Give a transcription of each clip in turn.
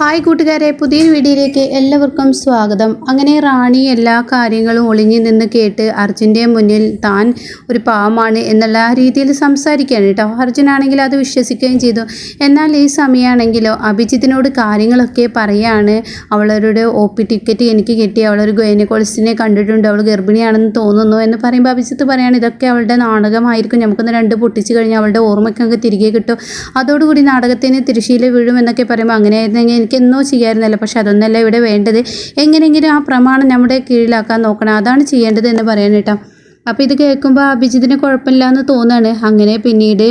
Hi കൂട്ടുകാരെ പുതിയൊരു വീഡിയോയിലേക്ക് എല്ലാവർക്കും സ്വാഗതം. അങ്ങനെ റാണി എല്ലാ കാര്യങ്ങളും ഒളിഞ്ഞു നിന്ന് കേട്ട് അർജുന്റെ മുന്നിൽ താൻ ഒരു പാവമാണ് എന്നുള്ള രീതിയിൽ സംസാരിക്കുകയാണ് കേട്ടോ. അർജുനാണെങ്കിൽ അത് വിശ്വസിക്കുകയും ചെയ്തു. എന്നാൽ ഈ സമയമാണെങ്കിലോ അഭിജിത്തിനോട് കാര്യങ്ങളൊക്കെ പറയാണ്. അവളൊരു ഒ പി ടിക്കറ്റ് എനിക്ക് കിട്ടി. അവളൊരു ഗൈനക്കോളജിസ്റ്റിനെ കണ്ടിട്ടുണ്ട്. അവൾ ഗർഭിണിയാണെന്ന് തോന്നുന്നു എന്ന് പറയുമ്പോൾ അഭിജിത്ത് പറയാണ് ഇതൊക്കെ അവളുടെ നാടകമായിരിക്കും. നമുക്കൊന്ന് രണ്ട് പൊട്ടിച്ച് കഴിഞ്ഞാൽ അവളുടെ ഓർമ്മയ്ക്കൊക്കെ തിരികെ കിട്ടും. അതോടുകൂടി നാടകത്തിന് തിരശ്ശീല വീഴും എന്നൊക്കെ പറയുമ്പോൾ അങ്ങനെയായിരുന്നെങ്കിൽ എനിക്ക് എന്നോ ചെയ്യാമായിരുന്നല്ലോ പക്ഷെ അതൊന്നല്ല ഇവിടെ വേണ്ടത്. എങ്ങനെയെങ്കിലും ആ പ്രമാണം നമ്മുടെ കീഴിലാക്കാൻ നോക്കണം. അതാണ് ചെയ്യേണ്ടത് എന്ന് പറയാൻ കേട്ടോ. അപ്പോൾ ഇത് കേൾക്കുമ്പോൾ അഭിജിത്തിന് കുഴപ്പമില്ല എന്ന് തോന്നുകയാണ്. അങ്ങനെ പിന്നീട്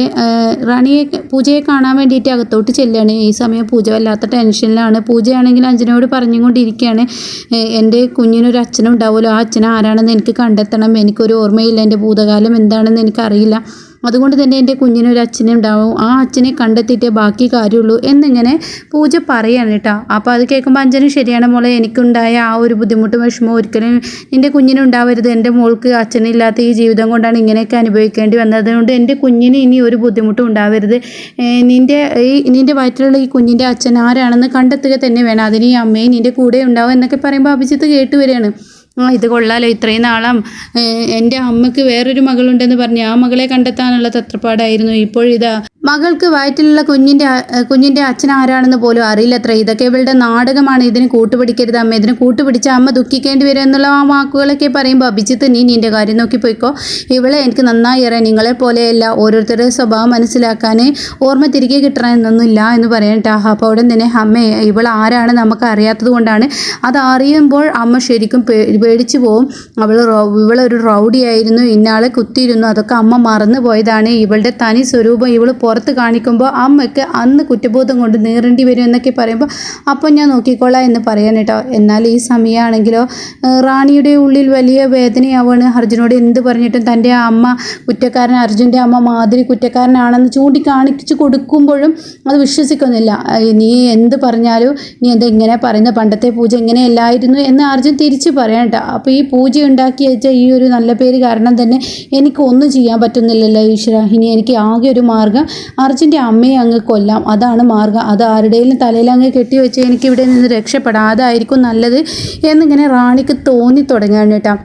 റാണിയെ പൂജയെ കാണാൻ വേണ്ടിയിട്ട് അകത്തോട്ട് ചെല്ലുകയാണ്. ഈ സമയം പൂജ വല്ലാത്ത ടെൻഷനിലാണ്. പൂജയാണെങ്കിൽ അഞ്ജനോട് പറഞ്ഞുകൊണ്ടിരിക്കുകയാണ്. കൊണ്ടിരിക്കുകയാണ് എന്റെ കുഞ്ഞിനൊരു അച്ഛനും ഉണ്ടാവുമല്ലോ ആ അച്ഛൻ ആരാണെന്ന് എനിക്ക് കണ്ടെത്തണം. എനിക്കൊരു ഓർമ്മയില്ല. എന്റെ ഭൂതകാലം എന്താണെന്ന് എനിക്കറിയില്ല. അതുകൊണ്ട് തന്നെ എന്റെ കുഞ്ഞിനൊരു അച്ഛനെ ഉണ്ടാവും. ആ അച്ഛനെ കണ്ടെത്തിയിട്ടേ ബാക്കി കാര്യമുള്ളൂ എന്നിങ്ങനെ പൂജ പറയാണ് കേട്ടോ. അപ്പോൾ അത് കേൾക്കുമ്പോൾ അഞ്ജന ശരിയാണ് മോളെ എനിക്കുണ്ടായ ആ ഒരു ബുദ്ധിമുട്ടും വിഷമവും ഒരിക്കലും എന്റെ കുഞ്ഞിനുണ്ടാവരുത്. എന്റെ മോൾക്ക് അച്ഛനില്ലാത്ത ഈ ജീവിതം കൊണ്ടാണ് ഇങ്ങനെയൊക്കെ അനുഭവിക്കേണ്ടി വന്നത്. അതുകൊണ്ട് എന്റെ കുഞ്ഞിന് ഇനി ഒരു ബുദ്ധിമുട്ടും ഉണ്ടാവരുത്. നിന്റെ ഈ നിന്റെ വയറ്റിലുള്ള ഈ കുഞ്ഞിന്റെ അച്ഛൻ ആരാണെന്ന് കണ്ടെത്തുക തന്നെ വേണം. അതിന് ഈ അമ്മയും നിന്റെ കൂടെ ഉണ്ടാവും എന്നൊക്കെ പറയുമ്പോൾ അഭിജിത്ത് കേട്ട് വരികയാണ്. ഇത് കൊള്ളാലോ ഇത്രയും നാളം എന്റെ അമ്മയ്ക്ക് വേറൊരു മകളുണ്ടെന്ന് പറഞ്ഞ് ആ മകളെ കണ്ടെത്താനുള്ള തത്രപ്പാടായിരുന്നു ഇപ്പോഴിതാ മകൾക്ക് വയറ്റിലുള്ള കുഞ്ഞിന്റെ കുഞ്ഞിന്റെ അച്ഛൻ ആരാണെന്ന് പോലും അറിയില്ലത്ര. ഇതൊക്കെ ഇവളുടെ നാടകമാണ്. ഇതിന് കൂട്ടുപിടിക്കരുത് അമ്മ. ഇതിന് കൂട്ടുപിടിച്ച അമ്മ ദുഃഖിക്കേണ്ടി വരും എന്നുള്ള ആ വാക്കുകളൊക്കെ പറയുമ്പോൾ അഭിജിത്ത് നീ നിന്റെ കാര്യം നോക്കി പോയിക്കോ ഇവളെ എനിക്ക് നന്നായി അറിയാം. നിങ്ങളെ പോലെയല്ല ഓരോരുത്തരുടെ സ്വഭാവം മനസ്സിലാക്കാൻ ഓർമ്മ തിരികെ കിട്ടണമെന്നൊന്നുമില്ല എന്ന് പറയട്ടെ അപ്പോൾ അവിടെ തന്നെ അമ്മേ ഇവൾ ആരാണ് നമുക്ക് അറിയാത്തത് കൊണ്ടാണ് അത് അറിയുമ്പോൾ അമ്മ ശരിക്കും പേടിച്ചു പോവും. അവൾ ഇവളൊരു റൗഡിയായിരുന്നു. ഇന്നാളെ കുത്തിയിരുന്നു. അതൊക്കെ അമ്മ മറന്നു പോയതാണ് ഇവളുടെ തനി സ്വരൂപം ഇവൾ പുറത്ത് കാണിക്കുമ്പോൾ അമ്മയ്ക്ക് അന്ന് കുറ്റബോധം കൊണ്ട് നേറേണ്ടി വരും എന്നൊക്കെ പറയുമ്പോൾ അപ്പോൾ ഞാൻ നോക്കിക്കോളാം എന്ന് പറയാൻ കേട്ടോ. എന്നാൽ ഈ സമയമാണെങ്കിലോ റാണിയുടെ ഉള്ളിൽ വലിയ വേദനയാവാണ്. അർജുനോട് എന്ത് പറഞ്ഞിട്ടും തന്റെ അമ്മ കുറ്റക്കാരൻ അർജുന്റെ അമ്മ മാതിരി കുറ്റക്കാരനാണെന്ന് ചൂണ്ടിക്കാണിച്ചു കൊടുക്കുമ്പോഴും അത് വിശ്വസിക്കുന്നില്ല. നീ എന്ത് പറഞ്ഞാലും നീ എന്താ ഇങ്ങനെ പറയുന്ന പണ്ടത്തെ പൂജ ഇങ്ങനെയല്ലായിരുന്നു എന്ന് അർജുൻ തിരിച്ച് പറയാം കേട്ടോ. അപ്പോൾ ഈ പൂജ ഉണ്ടാക്കി വെച്ച ഈ ഒരു നല്ല പേര് കാരണം തന്നെ എനിക്ക് ഒന്നും ചെയ്യാൻ പറ്റുന്നില്ലല്ലോ ഈശ്വര. ഇനി എനിക്ക് ആകെ ഒരു മാർഗം അർജുന്റെ അമ്മയെ അങ്ങ് കൊല്ലാം. അതാണ് മാർഗം. അത് ആരുടെയും തലയിൽ അങ്ങ് കെട്ടിവെച്ച് എനിക്ക് ഇവിടെ നിന്ന് രക്ഷപ്പെടാം. അതായിരിക്കും നല്ലത് എന്നിങ്ങനെ റാണിക്ക് തോന്നി തുടങ്ങുകയാണ് കേട്ടോ.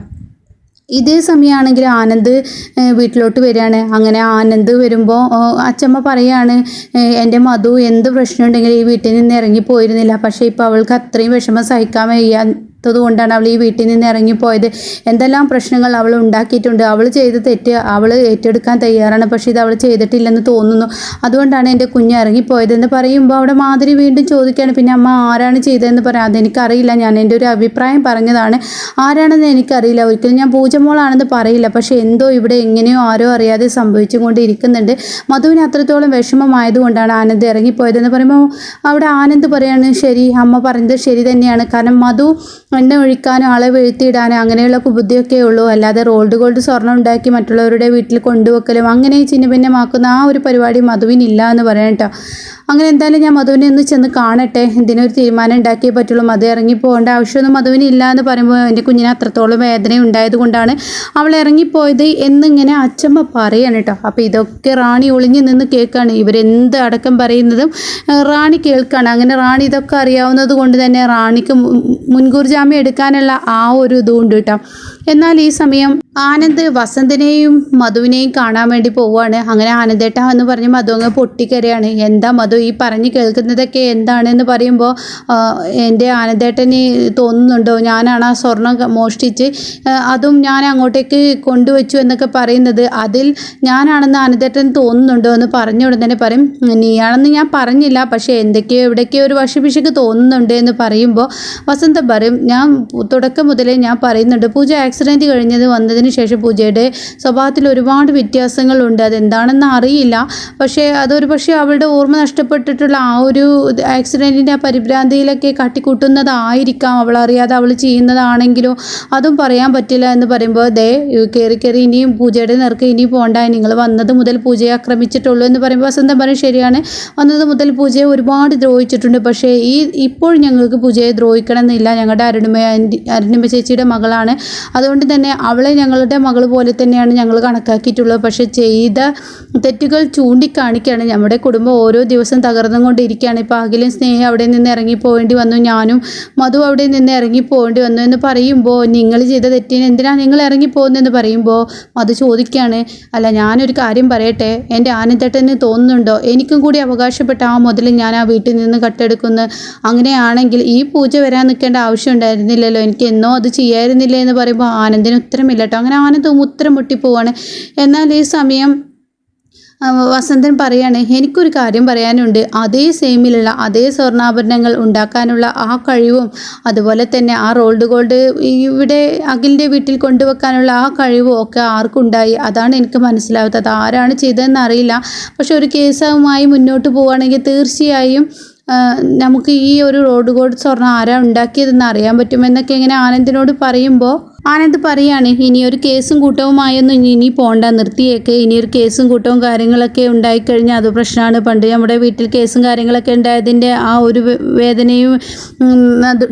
ഇതേ സമയമാണെങ്കിൽ ആനന്ദ് വീട്ടിലോട്ട് വരികയാണ്. അങ്ങനെ ആനന്ദ് വരുമ്പോൾ അച്ചമ്മ പറയാണ് എന്റെ മധു എന്ത് പ്രശ്നമുണ്ടെങ്കിലും ഈ വീട്ടിൽ നിന്ന് ഇറങ്ങി ഇറങ്ങിപ്പോയിരുന്നില്ല. പക്ഷേ ഇപ്പോൾ അവൾക്ക് അത്രയും വിഷമം സഹിക്കാൻ വയ്യാത്തത് കൊണ്ടാണ് അവൾ ഈ വീട്ടിൽ നിന്ന് ഇറങ്ങിപ്പോയത്. എന്തെല്ലാം പ്രശ്നങ്ങൾ അവൾ ഉണ്ടാക്കിയിട്ടുണ്ട്. അവൾ ചെയ്ത തെറ്റ് അവൾ ഏറ്റെടുക്കാൻ തയ്യാറാണ്. പക്ഷേ ഇത് അവൾ ചെയ്തിട്ടില്ലെന്ന് തോന്നുന്നു. അതുകൊണ്ടാണ് എന്റെ കുഞ്ഞ് ഇറങ്ങിപ്പോയതെന്ന് പറയുമ്പോൾ അവിടെ മാതിരി വീണ്ടും ചോദിക്കുകയാണ് പിന്നെ അമ്മ ആരാണ് ചെയ്തതെന്ന് പറയാം അതെനിക്കറിയില്ല ഞാൻ എന്റെ ഒരു അഭിപ്രായം പറഞ്ഞതാണ്. ആരാണെന്ന് എനിക്കറിയില്ല. ഒരിക്കലും ഞാൻ പൂജമോളാണെന്ന് പറയില്ല. പക്ഷേ എന്തോ ഇവിടെ എങ്ങനെയോ ആരോ അറിയാതെ സംഭവിച്ചുകൊണ്ടിരിക്കുന്നുണ്ട്. മധുവിന് അത്രത്തോളം വിഷമമായതുകൊണ്ടാണ് ആനന്ദ് ഇറങ്ങിപ്പോയതെന്ന് പറയുമ്പോൾ അവിടെ ആനന്ദ് പറയാണ് ശരി അമ്മ പറഞ്ഞത് ശരി തന്നെയാണ്. കാരണം മധു എണ്ണ ഒഴിക്കാനോ ആളെ വീഴ്ത്തിയിടാനോ അങ്ങനെയുള്ള കുബുദ്ധിയൊക്കെ ഉള്ളൂ. അല്ലാതെ റോൾഡ് ഗോൾഡ് സ്വർണം ഉണ്ടാക്കി മറ്റുള്ളവരുടെ വീട്ടിൽ കൊണ്ടുവെക്കലും അങ്ങനെ ചിന്ന ഭിന്നമാക്കുന്ന ആ ഒരു പരിപാടി മധുവിനില്ല എന്ന് പറയാം കേട്ടോ അങ്ങനെ എന്തായാലും ഞാൻ മധുവിനെ ഒന്ന് ചെന്ന് കാണട്ടെ. ഇതിനൊരു തീരുമാനം ഉണ്ടാക്കിയേ പറ്റുള്ളൂ. മധു ഇറങ്ങി പോകേണ്ട ആവശ്യമൊന്നും മധുവിന് ഇല്ല എന്ന് പറയുമ്പോൾ എന്റെ കുഞ്ഞിന് അത്രത്തോളം വേദന ഉണ്ടായത് കൊണ്ടാണ് അവൾ ഇറങ്ങിപ്പോയത് എന്നിങ്ങനെ അച്ഛമ്മ പറയാണ് കേട്ടോ അപ്പോൾ ഇതൊക്കെ റാണി ഒളിഞ്ഞു നിന്ന് കേൾക്കുകയാണ് ഇവരെന്ത് അടക്കം പറയുന്നതും റാണി കേൾക്കുകയാണ് അങ്ങനെ റാണി ഇതൊക്കെ അറിയാവുന്നത് കൊണ്ട് തന്നെ റാണിക്ക് മുൻകൂർ ജാമ്യം എടുക്കാനുള്ള ആ ഒരു ഇതുകൊണ്ട് കേട്ടോ. എന്നാൽ ഈ സമയം ആനന്ദ് വസന്തനെയും മധുവിനെയും കാണാൻ വേണ്ടി പോവുകയാണ്. അങ്ങനെ ആനന്ദേട്ട എന്ന് പറഞ്ഞ് മധു അങ്ങ് പൊട്ടിക്കരയാണ്. എന്താ മധു ഈ പറഞ്ഞ് കേൾക്കുന്നതൊക്കെ എന്താണെന്ന് പറയുമ്പോൾ എന്റെ ആനന്ദേട്ടന് തോന്നുന്നുണ്ടോ? ഞാനാണ് ആ സ്വർണം മോഷ്ടിച്ച് അതും ഞാൻ അങ്ങോട്ടേക്ക് കൊണ്ടുവച്ചു എന്നൊക്കെ പറയുന്നത്. അതിൽ ഞാനാണെന്ന് ആനന്ദേട്ടൻ തോന്നുന്നുണ്ടോ എന്ന് പറഞ്ഞ ഉടൻ തന്നെ പറയും നീയാണെന്ന് ഞാൻ പറഞ്ഞില്ല. പക്ഷേ എന്തൊക്കെയോ എവിടേക്കോ ഒരു വശപിശക്ക് തോന്നുന്നുണ്ട് എന്ന് പറയുമ്പോൾ വസന്ത പറയും ഞാൻ തുടക്കം മുതലേ ഞാൻ പറയുന്നുണ്ട്. പൂജ ആക്സിഡന്റ് കഴിഞ്ഞത് വന്നതിന് ശേഷം പൂജയുടെ സ്വഭാവത്തിൽ ഒരുപാട് വ്യത്യാസങ്ങളുണ്ട്. അതെന്താണെന്ന് അറിയില്ല. പക്ഷേ അതൊരു പക്ഷേ അവളുടെ ഓർമ്മ നഷ്ടപ്പെട്ടിട്ടുള്ള ആ ഒരു ആക്സിഡന്റിന്റെ ആ പരിഭ്രാന്തിയിലൊക്കെ കാട്ടിക്കൂട്ടുന്നതായിരിക്കാം. അവൾ അറിയാതെ അവൾ ചെയ്യുന്നതാണെങ്കിലോ അതും പറയാൻ പറ്റില്ല എന്ന് പറയുമ്പോൾ ദേ കയറി കയറി ഇനിയും പൂജയുടെ നേർക്ക് ഇനി പോകണ്ട നിങ്ങൾ വന്നത് മുതൽ പൂജയെ ആക്രമിച്ചിട്ടുള്ളൂ എന്ന് പറയുമ്പോൾ വസന്തം പറയും ശരിയാണ്. വന്നത് മുതൽ പൂജയെ ഒരുപാട് ദ്രോഹിച്ചിട്ടുണ്ട്. പക്ഷേ ഈ ഇപ്പോൾ ഞങ്ങൾക്ക് പൂജയെ ദ്രോഹിക്കണം എന്നില്ല ഞങ്ങളുടെ അരുണിമ അരുണിമ ചേച്ചിയുടെ മകളാണ്. അതുകൊണ്ട് തന്നെ അവളെ ഞങ്ങളുടെ മകൾ പോലെ തന്നെയാണ് ഞങ്ങൾ കണക്കാക്കിയിട്ടുള്ളത്. പക്ഷേ ചെയ്ത തെറ്റുകൾ ചൂണ്ടിക്കാണിക്കുകയാണ് നമ്മുടെ കുടുംബം ഓരോ ദിവസം തകർന്നും കൊണ്ടിരിക്കുകയാണ് ഇപ്പോൾ അഖിലും സ്നേഹം അവിടെ നിന്ന് ഇറങ്ങിപ്പോവേണ്ടി വന്നു. ഞാനും മധു അവിടെ നിന്ന് ഇറങ്ങിപ്പോവേണ്ടി വന്നു എന്ന് പറയുമ്പോൾ നിങ്ങൾ ചെയ്ത തെറ്റിന് എന്തിനാണ് നിങ്ങൾ ഇറങ്ങിപ്പോകുന്നതെന്ന് പറയുമ്പോൾ മധു ചോദിക്കുകയാണ് അല്ല ഞാനൊരു കാര്യം പറയട്ടെ? എന്റെ ആനന്ദേട്ടന് തോന്നുന്നുണ്ടോ? എനിക്കും കൂടി അവകാശപ്പെട്ട ആ മുതൽ ഞാൻ ആ വീട്ടിൽ നിന്ന് കട്ടെടുക്കുന്നു. അങ്ങനെയാണെങ്കിൽ ഈ പൂജ വരാൻ നിൽക്കേണ്ട ആവശ്യം ഉണ്ടായിരുന്നില്ലല്ലോ. എനിക്ക് എന്നോ അത് ചെയ്യായിരുന്നില്ലേ? എന്ന് പറയുമ്പോൾ ആനന്ദിന് ഉത്തരമില്ല കേട്ടോ അങ്ങനെ ആനന്ദ് ഉത്തരം മുട്ടിപ്പോവാണ് എന്നാൽ ഈ സമയം വസന്തൻ പറയാണ് എനിക്കൊരു കാര്യം പറയാനുണ്ട്. അതേ സെയിമിലുള്ള അതേ സ്വർണാഭരണങ്ങൾ ഉണ്ടാക്കാനുള്ള ആ കഴിവും അതുപോലെ തന്നെ ആ റോൾഡ് ഗോൾഡ് ഇവിടെ അഖിലിന്റെ വീട്ടിൽ കൊണ്ടുവെക്കാനുള്ള ആ കഴിവും ഒക്കെ ആർക്കുണ്ടായി? അതാണ് എനിക്ക് മനസ്സിലാവാത്തത്. ആരാണ് ചെയ്തതെന്ന് അറിയില്ല. പക്ഷെ ഒരു കേസുമായി മുന്നോട്ട് പോവുകയാണെങ്കിൽ തീർച്ചയായും നമുക്ക് ഈ ഒരു റോഡ് ഗോൾഡ് സ്വർണം ആരാ ഉണ്ടാക്കിയതെന്ന് അറിയാൻ പറ്റുമെന്നൊക്കെ ഇങ്ങനെ ആനന്ദിനോട് പറയുമ്പോൾ ആനന്ദ് പറയാണ് ഇനിയൊരു കേസും കൂട്ടവുമായൊന്നും ഇനി പോണ്ട നിർത്തിയേക്ക്. ഇനിയൊരു കേസും കൂട്ടവും കാര്യങ്ങളൊക്കെ ഉണ്ടായിക്കഴിഞ്ഞാൽ അത് പ്രശ്നമാണ്. പണ്ട് നമ്മുടെ വീട്ടിൽ കേസും കാര്യങ്ങളൊക്കെ ഉണ്ടായതിന്റെ ആ ഒരു വേദനയും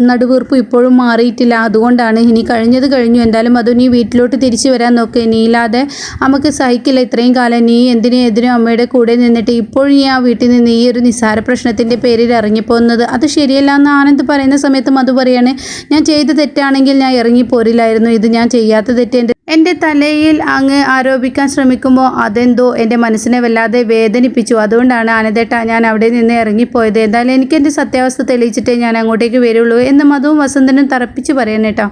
നടുവീർപ്പും ഇപ്പോഴും മാറിയിട്ടില്ല. അതുകൊണ്ടാണ് ഇനി കഴിഞ്ഞത് കഴിഞ്ഞു. എന്തായാലും അത് നീ വീട്ടിലോട്ട് തിരിച്ചു വരാൻ നോക്ക്. നീയില്ലാതെ നമുക്ക് സഹിക്കില്ല. ഇത്രയും കാലം നീ എന്തിനും എതിനും അമ്മയുടെ കൂടെ നിന്നിട്ട് ഇപ്പോൾ നീ ആ വീട്ടിൽ നിന്ന് ഈ ഒരു നിസ്സാര പ്രശ്നത്തിന്റെ പേരിൽ ഇറങ്ങിപ്പോകുന്നത്. അത് ശരിയല്ല എന്ന് ആനന്ദ് പറയുന്ന സമയത്തും മധു പറയാണ് ഞാൻ ചെയ്ത തെറ്റാണെങ്കിൽ ഞാൻ ഇറങ്ങിപ്പോരില്ലായിരുന്നു. ഇത് ഞാൻ ചെയ്യാത്ത തെറ്റ് എന്റെ എന്റെ തലയിൽ അങ്ങ് ആരോപിക്കാൻ ശ്രമിക്കുമ്പോൾ അതെന്തോ എന്റെ മനസ്സിനെ വല്ലാതെ വേദനിപ്പിച്ചു. അതുകൊണ്ടാണ് അനതേട്ട ഞാൻ അവിടെ നിന്ന് ഇറങ്ങിപ്പോയത്. എന്തായാലും എനിക്ക് എന്റെ സത്യാവസ്ഥ തെളിയിച്ചിട്ടേ ഞാൻ അങ്ങോട്ടേക്ക് വരുള്ളൂ എന്ന് മധുവും വസന്തനും തറപ്പിച്ച് പറയണേട്ടോ.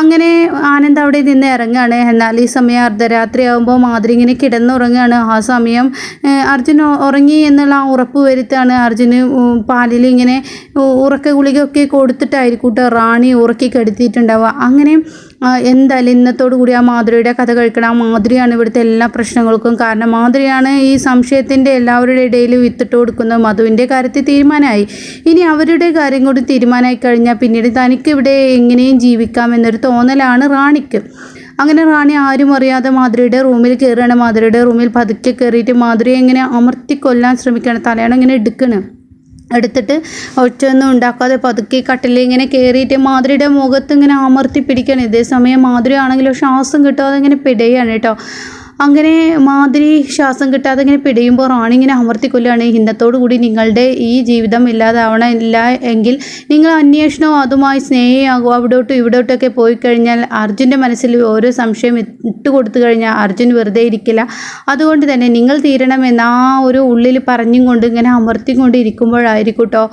അങ്ങനെ ആനന്ദ് അവിടെ നിന്ന് ഇറങ്ങുകയാണ് എന്നാൽ ഈ സമയം അർദ്ധരാത്രി ആകുമ്പോൾ മാതിരി ഇങ്ങനെ കിടന്നുറങ്ങുകയാണ് ആ സമയം അർജുൻ ഉറങ്ങി എന്നുള്ള ആ ഉറപ്പ് വരുത്താണ്. അർജുന് പാലിൽ ഇങ്ങനെ ഉറക്ക ഗുളികയൊക്കെ കൊടുത്തിട്ടായിരിക്കും റാണി ഉറക്കി കെടുത്തിയിട്ടുണ്ടാവുക. അങ്ങനെ എന്തായാലും ഇന്നത്തോടു കൂടി ആ മാധുരിയുടെ കഥ കഴിക്കണം ആ മാധുരിയാണ് ഇവിടുത്തെ എല്ലാ പ്രശ്നങ്ങൾക്കും കാരണം മാധുരിയാണ് ഈ സംശയത്തിന്റെ എല്ലാവരുടെ ഇടയിൽ വിത്തിട്ട് കൊടുക്കുന്നത്. മധുവിന്റെ കാര്യത്തിൽ തീരുമാനമായി. ഇനി അവരുടെ കാര്യം കൂടി തീരുമാനമായി കഴിഞ്ഞാൽ പിന്നീട് തനിക്ക് ഇവിടെ എങ്ങനെയും ജീവിക്കാം എന്നൊരു തോന്നലാണ് റാണിക്ക്. അങ്ങനെ റാണി ആരും അറിയാതെ മാധുരിയുടെ റൂമിൽ കയറുകയാണ്. മാധുരിയുടെ റൂമിൽ പതുക്കെ കയറിയിട്ട് മാധുരിയെ എങ്ങനെ അമർത്തി കൊല്ലാൻ ശ്രമിക്കുകയാണ്. തലയാണ് ഇങ്ങനെ എടുക്കണം? എടുത്തിട്ട് ഒറ്റയൊന്നും ഉണ്ടാക്കാതെ പതുക്കെ കട്ടിലിൽ ഇങ്ങനെ കയറിയിട്ട് മാധുരിയുടെ മുഖത്ത് ഇങ്ങനെ അമർത്തി പിടിക്കണം. ഇതേ സമയം മാധുരി ആണെങ്കിലും ശ്വാസം കിട്ടാതെ ഇങ്ങനെ പിടയാണ് കേട്ടോ. അങ്ങനെ മാതിരി ശ്വാസം കിട്ടാതെ ഇങ്ങനെ പിടയുമ്പോൾ റാണി ഇങ്ങനെ അമർത്തിക്കൊല്ലുകയാണ്. ഹിന്ദത്തോടു കൂടി നിങ്ങളുടെ ഈ ജീവിതം ഇല്ലാതാവണമില്ല എങ്കിൽ നിങ്ങൾ അന്വേഷണവും അതുമായി സ്നേഹിയാകും. അവിടോട്ടും ഇവിടോട്ടൊക്കെ പോയി കഴിഞ്ഞാൽ അർജുന്റെ മനസ്സിൽ ഓരോ സംശയം ഇട്ട് ഇട്ട് കൊടുത്തു കഴിഞ്ഞാൽ അർജുൻ വെറുതെ ഇരിക്കില്ല. അതുകൊണ്ട് തന്നെ നിങ്ങൾ തീരണമെന്ന് ആ ഒരു ഉള്ളിൽ പറഞ്ഞും കൊണ്ട് ഇങ്ങനെ അമർത്തിക്കൊണ്ട് ഇരിക്കുമ്പോഴായിരിക്കും കേട്ടോ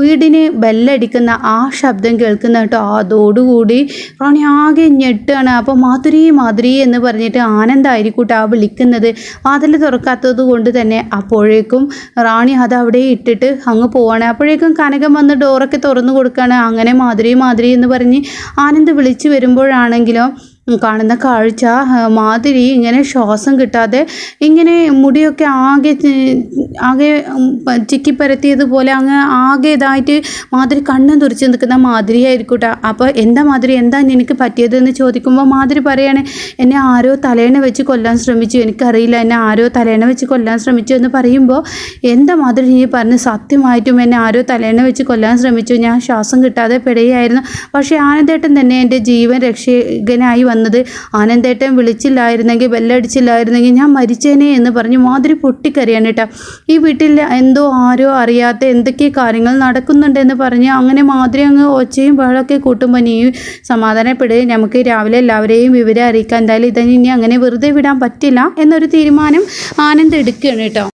വീടിന് ബെല്ലടിക്കുന്ന ആ ശബ്ദം കേൾക്കുന്ന കേട്ടോ അതോടുകൂടി റാണി ആകെ ഞെട്ടാണ് അപ്പോൾ മാധുരി മാധുരി എന്ന് പറഞ്ഞിട്ട് ആനന്ദമായിരിക്കും കേട്ടോ വിളിക്കുന്നത് വാതിൽ തുറക്കാത്തത് കൊണ്ട് തന്നെ അപ്പോഴേക്കും റാണി അത് അവിടെ ഇട്ടിട്ട് അങ്ങ് പോവാണ്. അപ്പോഴേക്കും കനകം വന്ന് ഡോറൊക്കെ തുറന്നു കൊടുക്കുകയാണ് അങ്ങനെ മാതിരി മാതിരി എന്ന് പറഞ്ഞ് ആനന്ദ് വിളിച്ചു വരുമ്പോഴാണെങ്കിലോ കാണുന്ന കാഴ്ച മാതിരി ഇങ്ങനെ ശ്വാസം കിട്ടാതെ ഇങ്ങനെ മുടിയൊക്കെ ആകെ ആകെ ചിക്കിപ്പരത്തിയതുപോലെ അങ്ങ് ആകെ ഇതായിട്ട് മാധുരി കണ്ണും തുറച്ച് നിൽക്കുന്ന മാധുരി അപ്പോൾ എന്താ മാധുരി എന്താ നിനക്ക് പറ്റിയതെന്ന് ചോദിക്കുമ്പോൾ മാധുരി പറയാണ് എന്നെ ആരോ തലേണ വെച്ച് കൊല്ലാൻ ശ്രമിച്ചു. എനിക്കറിയില്ല എന്നെ ആരോ തലേണ വെച്ച് കൊല്ലാൻ ശ്രമിച്ചു. എന്ന് പറയുമ്പോൾ എന്താ മാധുരി നീ പറഞ്ഞ് സത്യമായിട്ടും എന്നെ ആരോ തലേണ വെച്ച് കൊല്ലാൻ ശ്രമിച്ചു? ഞാൻ ശ്വാസം കിട്ടാതെ പിടയായിരുന്നു പക്ഷേ ആനന്ദേട്ടൻ തന്നെ എന്റെ ജീവൻ രക്ഷകനായി വന്നത്. ആനന്ദേട്ടൻ വിളിച്ചില്ലായിരുന്നെങ്കിൽ ബെല്ലടിച്ചില്ലായിരുന്നെങ്കിൽ ഞാൻ മരിച്ചേനെ എന്ന് പറഞ്ഞ് മാതിരി പൊട്ടിക്കരയാണ് കേട്ടോ. ഈ വീട്ടിൽ എന്തോ ആരോ അറിയാത്ത എന്തൊക്കെ കാര്യങ്ങൾ നടക്കുന്നുണ്ടെന്ന് പറഞ്ഞ് അങ്ങനെ മാതിരി അങ്ങ് ഒച്ചയും ബഹളമൊക്കെ കൂട്ടുമ്പോൾ നീ സമാധാനപ്പെടുകയും നമുക്ക് രാവിലെ എല്ലാവരെയും വിവരം അറിയിക്കാം എന്തായാലും ഇതിനി ഇനി അങ്ങനെ വെറുതെ വിടാൻ പറ്റില്ല എന്നൊരു തീരുമാനം ആനന്ദ് എടുക്കുകയാണ് കേട്ടോ.